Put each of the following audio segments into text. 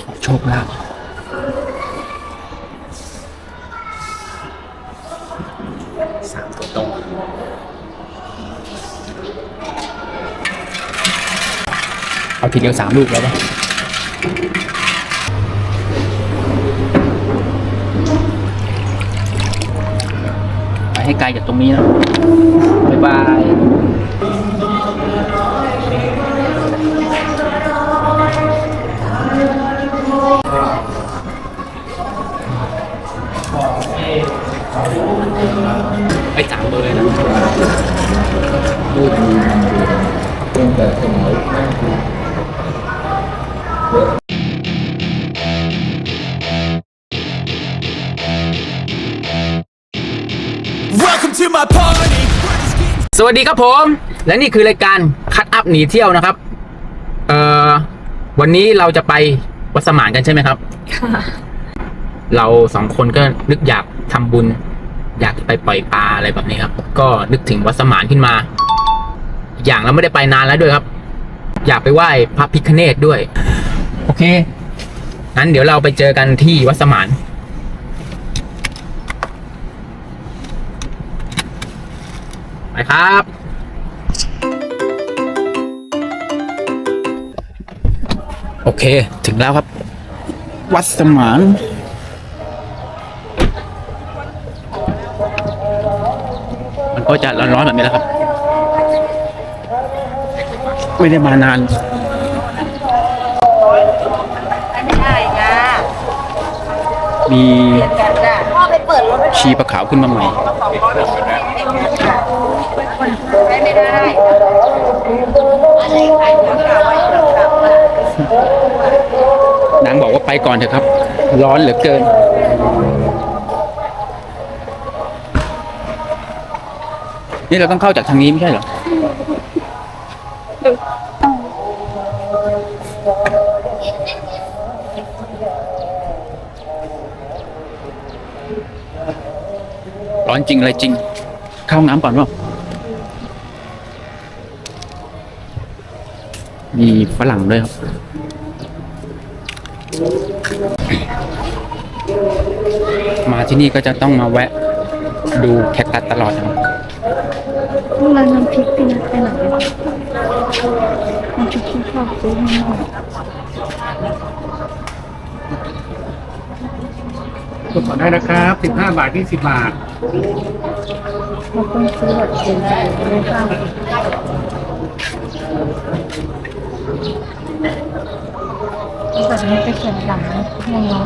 ขอโชคลาภสามตัวตรงเอาทีเดียวสามลูกแล้วปะไปให้ไกลจากตรงนี้นะ บ๊ายบาย วัสดีครับผม และนี่คือรายการคัดอัพหนีเที่ยวนะครับ เอ่อวันนี้เราจะไปวัดสมานกันใช่ไหมครับ ค่ะ เราสองคนก็นึกอยากทำบุญ อยากไปปล่อยปลาอะไรแบบนี้ครับ ก็นึกถึงวัดสมานขึ้นมาอีกอย่างเราไม่ได้ไปนานแล้วด้วยครับ อยากไปไหว้พระพิฆเนศด้วย โอเคงั้นเดี๋ยวเราไปเจอกันที่วัดสมาน ไปครับ โอเค ถึงแล้วครับ วัดสมานมันก็จะร้อนๆแบบนี้แหล้วครับ ไม่ได้มานานไม่ได้จ้ามีกันจ้าพ่อไปเปิดรถชีปลาขาวขึ้นมาใหม่ ไม่ได้อะไรขายของเก่าว้ของเก่าอะนางบอกว่าไปก่อนเถอะครับ ร้อนเหลือเกิน นี่เราต้องเข้าจากทางนี้ไม่ใช่เหรอ ร้อนจริงอะไรจริง เข้าห้องน้ำก่อนว่า มีฝรั่งด้วยครับ มาที่นี่ก็จะต้องมาแวะ ดูแคคตัสตลอดครับร้านน้ำพริกพี่นัดไปไหนอะน้ำพริกที่ชอบซื้อมาหน่อยกดก่อได้นะครับ 15 บาท20บาทเราต้องซื้อแบบเสียใจเลยค่ะ แบบนี้ไปเขียนหลังยังเนาะ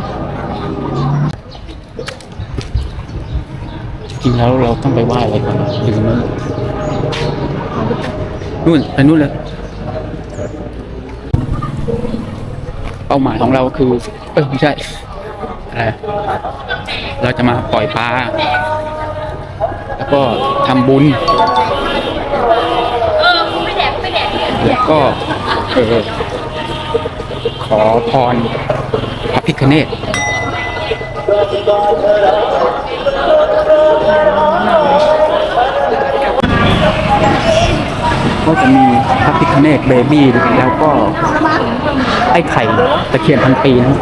จริงแล้วเราต้องไปไหว้อะไรก่อนนะลืมแล้วนู่นไปนู่นเลยเป้าหมายของเราคือ เออไม่ใช่อะไรเราจะมาปล่อยปลาแล้วก็ทำบุญแล้วก็ เออขอพรพระพิฆเนศก็จะมีพระพิคเนตเบบี้แล้วก็ไอ้ไข่ตะเคียนพันปีนะ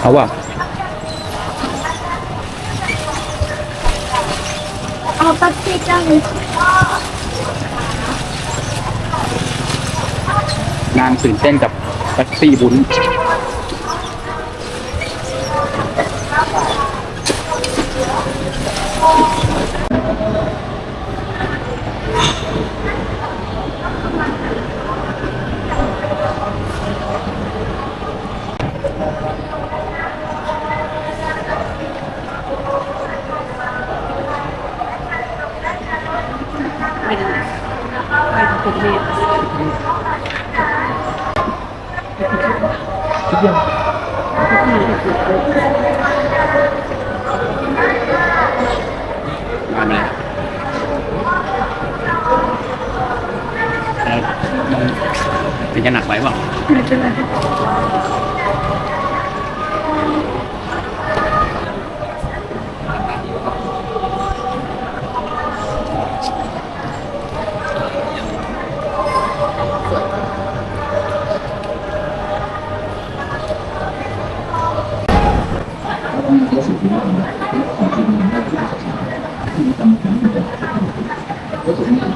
เอาว่ะ เอาปั๊บพี่จังนางตื่นเต้นกับแท็กซี่บุญ จะหนักไปเปล่าไม่เป็นไรรู้สึก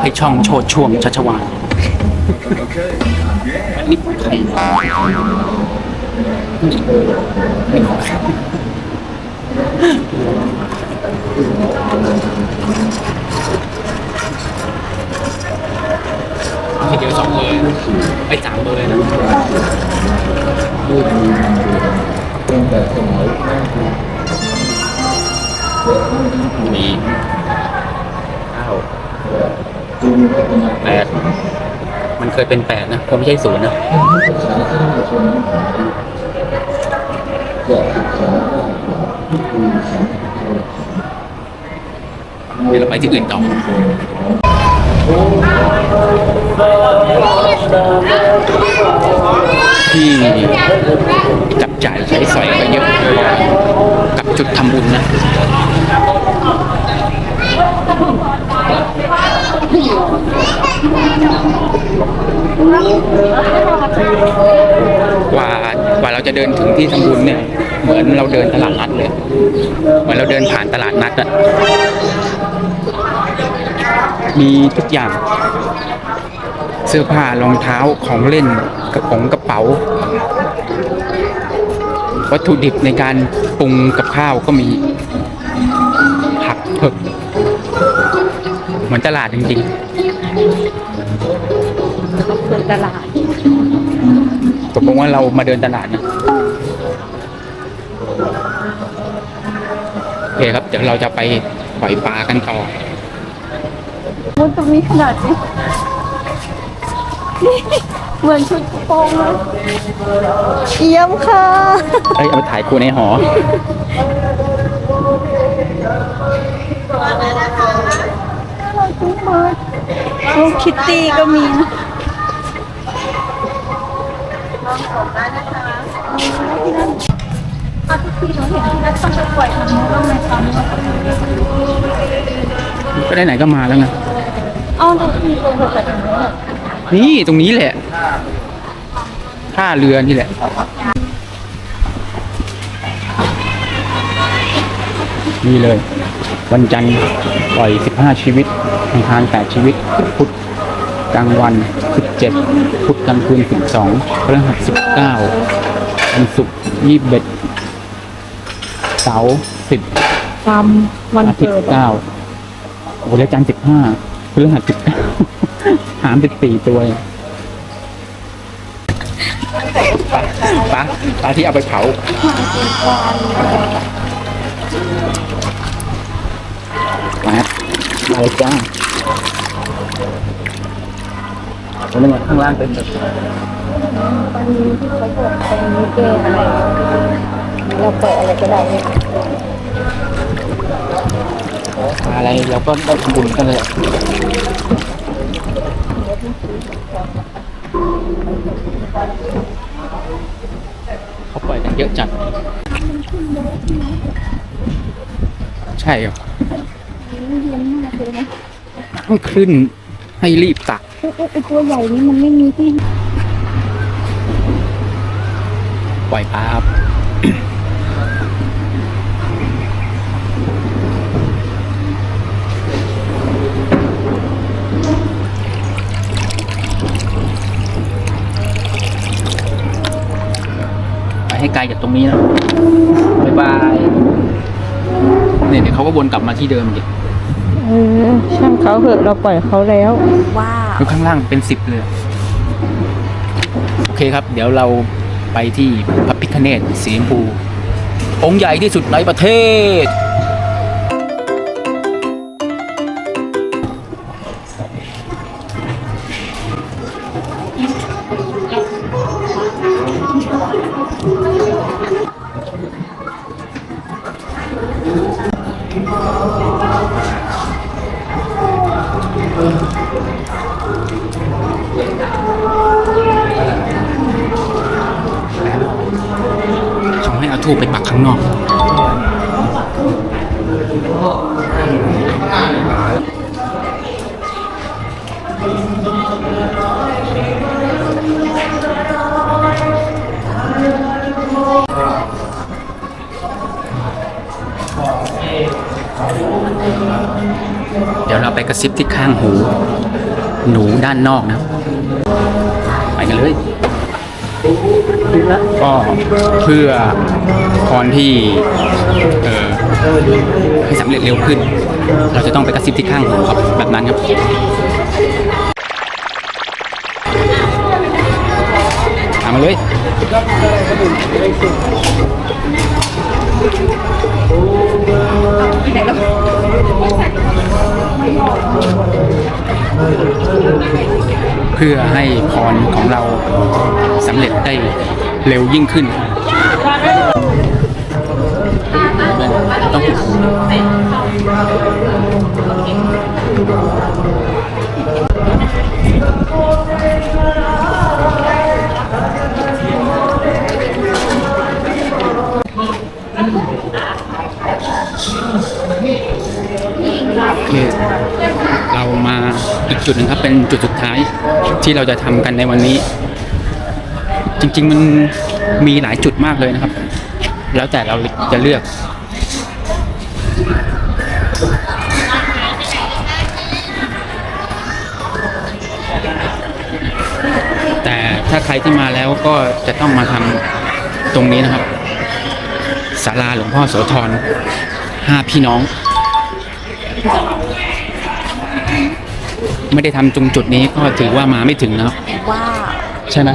ให้ช่องโชดช่วงชัชวานนี่ใครทีเดียวสองเบอร์ไปสามเบอร์เลยนะมีเก้าว แปดมันเคยเป็นแปดนะคงไม่ใช่ศูนย์นะเดี๋ยวเราไปที่อื่นต่อที่จับจ่ายใช้สอยก็เยอะกับจุดทำบุญนะ กว่ากว่าเราจะเดินถึงที่ทำบุญเนี่ย เหมือนเราเดินตลาดนัดเลย เหมือนเราเดินผ่านตลาดนัดอะมีทุกอย่าง เสื้อผ้ารองเท้าของเล่นกระป๋องกระเป๋า วัตถุดิบในการปรุงกับข้าวก็มีผักเผือกเหมือนตลาดจริง เปิดตลาดๆตกลงว่าเรามาเดินตลาดนะโอเคครับ เดี๋ยวเราจะไปปล่อยปลากันต่อมันตรงนี้ขนาดนี้นี่เหมือนชุดกระโปรงเลยเอี่ยมค่ะเอ้ยเอาไปถ่ายครูในหอ ลูกคิตตี้ก็มีนะเอาทุกทีหนูเห็นที่นักต้องไปปล่อยทางนู้นบ้างไหมคะก็ได้ไหนก็มาแล้วไงเอาทุกทีตัวไปทางนู้นอะนี่ตรงนี้แหละท่าเรือนี่แหละนี่เลย วันจันทร์ปล่อย 15 ชีวิตอังคาร8ชีวิต พุธกลางวัน 17 พุธกลางคืน 12พฤหัส19วันศุกร์21เสาร์10จำวันอาทิตเกิดย์เก้าโอ้แล้วจันทร์สิบห้าพฤหัสสิบเก้าหามสิบสี่ตัวเลยปลาปลาที่เอาไปเผา ปลาอะไรจ้าแล้วนี่ยข้างล่างเป็นแบบตอนนี้ที่เขาบอกเป็นมิเกอะไรเราเปิดอะไรก็ได้เนี่ยอะไรเราก็ได้ทำบุญกันเลยเขาปล่อยกันเยอะจัดใช่เหรอ เลี้ยงมากเลยนะต้องขึ้นให้รีบตักไอ้ไอ้ตัวใหญ่นี้มันไม่มีที่ปล่อยปลาครับไปให้ไกลจากตรงนี้นะ บ๊ายบาย เนี่ยเดี๋ยวเขาก็วนกลับมาที่เดิมดิเออช่างเขาเหอะเราปล่อยเขาแล้ว ว้าแล้วข้างล่างเป็นสิบเลย โอเคครับ เดี๋ยวเราไปที่พระพิคเนตสีชมพู องค์ใหญ่ที่สุดในประเทศ ไปปักข้างนอก เดี๋ยวเราไปกระซิบที่ข้างหู หนูด้านนอกนะ ไปกันเลย ก็เพื่อพรที่เออให้สำเร็จเร็วขึ้น เราจะต้องไปกระซิบที่ข้างหูครับแบบนั้นครับตามมาเลย เพื่อให้พรของเราสำเร็จได้เร็วยิ่งขึ้น ต้องปิดเรามา อีกจุดหนึ่งครับเป็นจุดสุดท้ายที่เราจะทำกันในวันนี้ จริง ๆ มันมีหลายจุดมากเลยนะครับ แล้วแต่เราจะเลือกแต่ถ้าใครที่มาแล้วก็จะต้องมาทำตรงนี้นะครับศาลาหลวงพ่อโสธรห้าพี่น้อง ไม่ได้ทำตรงจุดนี้ก็ถือว่ามาไม่ถึงนะครับ ว้าว ใช่ไหม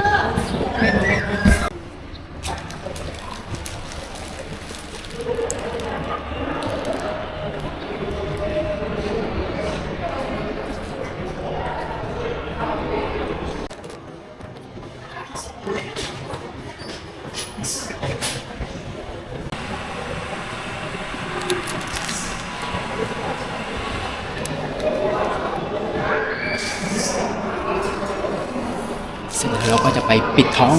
ไปปิดท้อง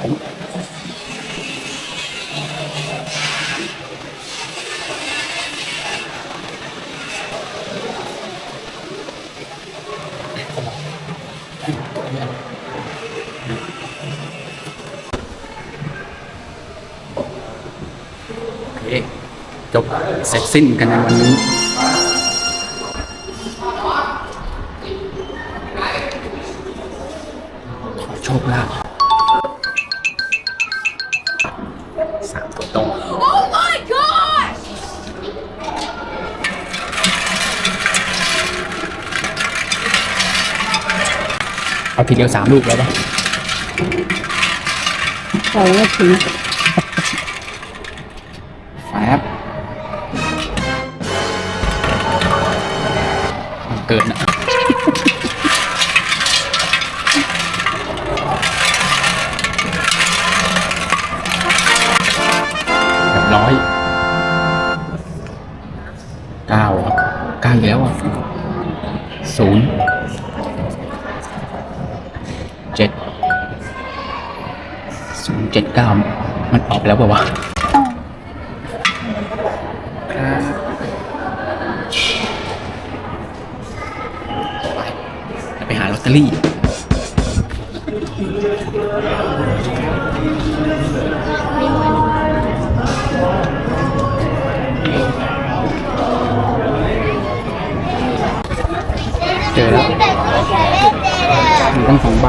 โอ จบเสร็จสิ้นกันในวันนี้ ขอโชคลาภสามตัวตรง Oh my gosh เอาทีเดียวสามลูกแล้วปะสองนาทีแไปหาลอตเตอรี่ เจอแล้ว มีตั้งสองใบ